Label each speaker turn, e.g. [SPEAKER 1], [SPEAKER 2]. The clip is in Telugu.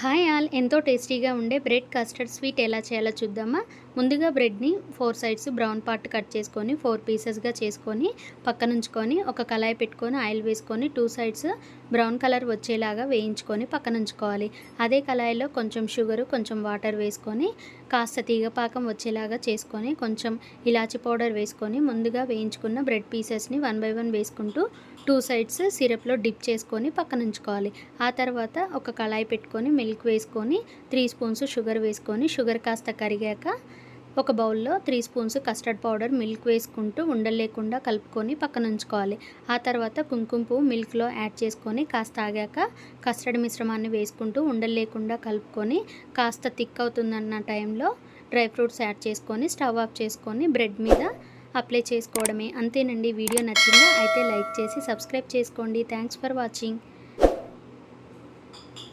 [SPEAKER 1] Hi all. ఎంతో టేస్టీగా ఉండే బ్రెడ్ కస్టర్డ్ స్వీట్ ఎలా చేయాలో చూద్దామా? ముందుగా బ్రెడ్ని four sides brown part cut చేసుకొని ఫోర్ పీసెస్గా చేసుకొని పక్కన ఉంచుకొని ఒక కళాయి పెట్టుకొని ఆయిల్ వేసుకొని టూ సైడ్స్ బ్రౌన్ కలర్ వచ్చేలాగా వేయించుకొని పక్కన ఉంచుకోవాలి. అదే కళాయిలో కొంచెం షుగరు కొంచెం వాటర్ వేసుకొని కాస్త తీగపాకం వచ్చేలాగా చేసుకొని కొంచెం ఇలాచి పౌడర్ వేసుకొని ముందుగా వేయించుకున్న బ్రెడ్ పీసెస్ని వన్ బై వన్ వేసుకుంటూ టూ సైడ్స్ సిరప్లో డిప్ చేసుకొని పక్కన ఉంచుకోవాలి. ఆ తర్వాత ఒక కళాయి పెట్టుకొని మిల్క్ వేసుకొని త్రీ స్పూన్స్ షుగర్ వేసుకొని షుగర్ కాస్త కరిగాక ఒక బౌల్లో three spoons custard powder milk వేసుకుంటూ ఉండలు లేకుండా కలుపుకొని పక్కన ఉంచుకోవాలి. ఆ తర్వాత కుంకుమ పువ్వు మిల్క్లో యాడ్ చేసుకొని కాస్త ఆగాక కస్టర్డ్ మిశ్రమాన్ని వేసుకుంటూ ఉండలేకుండా కలుపుకొని కాస్త థిక్ అవుతుందన్న టైంలో డ్రై ఫ్రూట్స్ యాడ్ చేసుకొని స్టవ్ ఆఫ్ చేసుకొని బ్రెడ్ మీద అప్లై చేసుకోవడమే. అంతేనండి. వీడియో నచ్చిందా? అయితే లైక్ చేసి సబ్స్క్రైబ్ చేసుకోండి. Thanks for watching.